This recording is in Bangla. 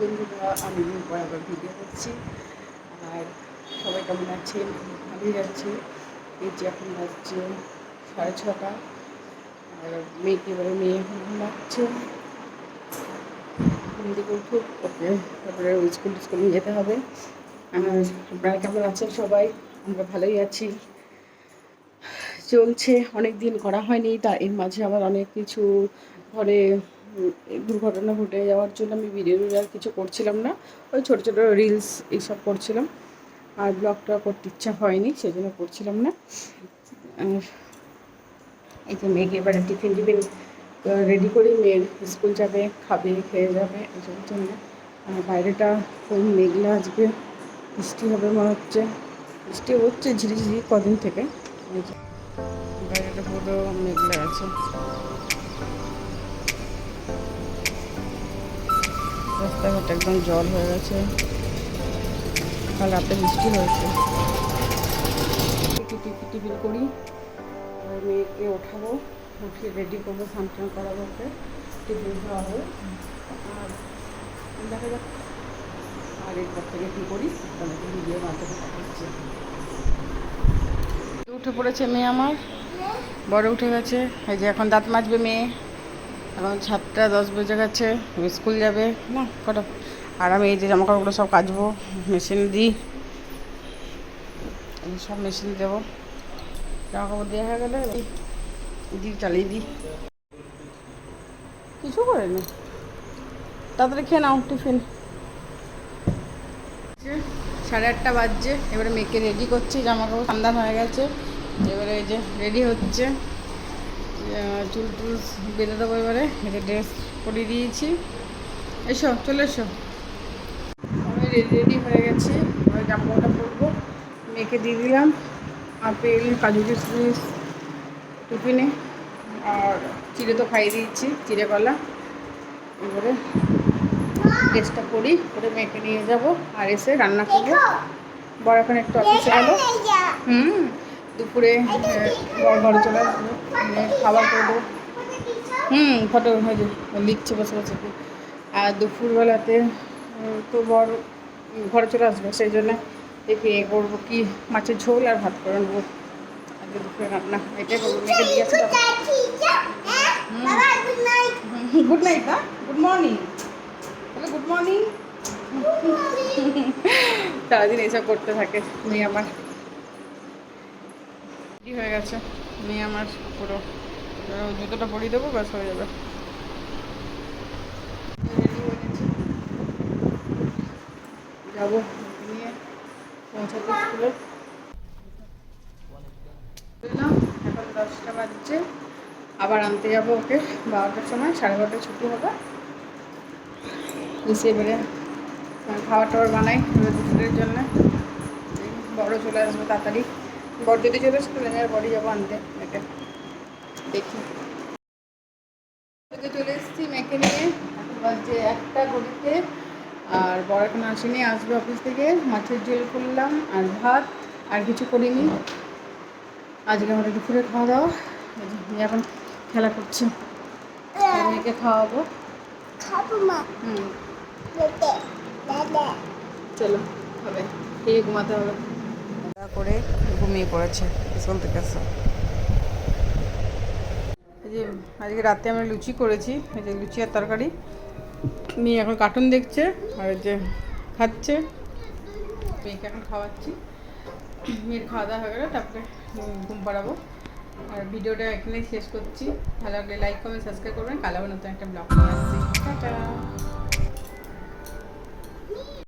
বন্ধুরা, আমি বরাবর ভিডিও করছি। আর সবাই কেমন আছেন? ভালোই যাচ্ছে এই যে এখন বাজছে সাড়ে ছটা। আর মেয়েকে এবারে মেয়ে ঘুমাচ্ছে। ঘুম উঠুক, ওকে তারপরে স্কুল টিস্কুল নিয়ে যেতে হবে। আর আপনারা কেমন আছেন সবাই? আমরা ভালোই আছি। চলছে অনেক দিন করা হয়নি, তা এর মাঝে আবার অনেক কিছু ঘরে দুর্ঘটনা ঘটে যাওয়ার জন্য আমি ভিডিও আর কিছু করছিলাম না। ওই ছোটো ছোটো রিলস এইসব করছিলাম। আর ব্লগটা করতে ইচ্ছা হয়নি সেই জন্য করছিলাম না। আর এই যে মেয়েকে এবারে টিফিন টিফিন রেডি করি, মেয়ের স্কুল যাবে, খাবে, খেয়ে যাবে এসবের জন্য আর বাইরেটা খুব মেঘলা আজকে, বৃষ্টি হবে মনে হচ্ছে। বৃষ্টি হচ্ছে ঝিরিঝিরি কদিন থেকে। বাইরেটা পুরো মেঘলা আছে। রাস্তাঘাট একদম জল হয়ে গেছে। কাল রাতে বৃষ্টি হয়েছে। টিপি টিফিন করি। মেয়েকে ওঠাবো, উঠিয়ে রেডি করব, স্নান করাবো ওকে। টিফিন খাওয়াবো। আর দেখা যাক। আর এরপর থেকে কী করি তোমাকে ভিডিও মাধ্যমে পাঠাচ্ছি উঠে পড়েছে মেয়ে আমার। বড় উঠে গেছে। এই যে এখন দাঁত মাজবে মেয়ে। এখন সাতটা দশ বেজে গেছে স্কুল যাবে। না, কটা? আর আমি এই যে জামা কাপড়গুলো সব কাচবো, মেশিন দিই। সব মেশিন দেবো। জামা কাপড় দেওয়া হয়ে গেলে দিই চালিয়ে দিই। কিছু করে না তাড়াতাড়ি খেয়ে নাও, টিফিন। সাড়ে আটটা বাজছে, এবারে মেয়েকে রেডি করছি জামা কাপড় সন্ধান হয়ে গেছে। এবারে এই যে রেডি হচ্ছে। চুল টুল বেঁধে দেবো এবারে একে ড্রেস পরিয়ে দিয়েছি। এসো, চলে এসো। আমি রেডি রেডি হয়ে গেছি। এবার জামা কাপড়টা পরবো। মেয়েকে দিয়ে দিলাম। আপেল কাজু কিশমিশ টিফিনে। আর চিড়ে তো খাইয়ে দিয়েছি চিড়ে কলা এবারে ড্রেসটা পরি করে মেয়েকে নিয়ে যাব আর এসে রান্না করব। বড় এখন একটু অফিসে গেলো। হুম। দুপুরে ঘরে চলে আসব। খাবার দেবো। হুম, ফটো হয়ে লিখছে, বসে বসে। আর দুপুরবেলাতে তো বর ঘরে চলে আসবে, সেই জন্য দেখি এ করব কি মাছের ঝোল আর ভাত করে নেব। আজকে দুপুরে রান্না, এটাই করব। মেয়েকে দিয়ে আসি গুড নাইট, না? Good morning. বলে গুড মর্নিং। সারাদিন এইসব করতে থাকে, মেয়ে আমার। হয়ে গেছে? মেয়ে আমার পুরো জুতোটা পরিয়ে দেবো, ব্যাস হয়ে যাবে। যাব, নিয়ে পৌঁছাতে স্কুলে। এখন দশটা বাজছে। আবার আনতে যাব ওকে বারোটার সময়, সাড়ে বারোটায় ছুটি হবে। এসে এবারে খাবার টাবার বানাই দুপুরের জন্য। বড় চলে আসবে তাড়াতাড়ি। বড় যদি চলে তাহলে আর বড়ি যাব আনতে মেয়েকে দেখি। চলে এসেছি মেয়েকে নিয়ে। এখন বাজছে একটা ঘড়িতে। আর বড় এখন আসেনি আসবে অফিস থেকে। মাছের ঝোল করলাম আর ভাত আর কিছু করিনি। আজকে আমাদের দুপুরে খাওয়া দাওয়া। এখন খেলা করছে। মেয়েকে খাওয়াবো। হুম। চলো হবে। খেয়ে ঘুমাতে হবে। করে ঘুমিয়ে পড়েছে স্কুল থেকে এই যে আজকে রাতে আমরা লুচি করেছি, এই যে লুচি আর তরকারি। মেয়ে এখন কার্টুন দেখছে আর যে খাচ্ছে। মেয়েকে এখন খাওয়াচ্ছি। মেয়ের খাওয়া দাওয়া হয়ে গেলে, তারপরে ঘুম পাড়াবো। আর ভিডিওটা এখানেই শেষ করছি। ভালো লাগলে লাইক কমেন্ট সাবস্ক্রাইব করবেন। কাল নতুন একটা ব্লগ নিয়ে আসছি। টাটা!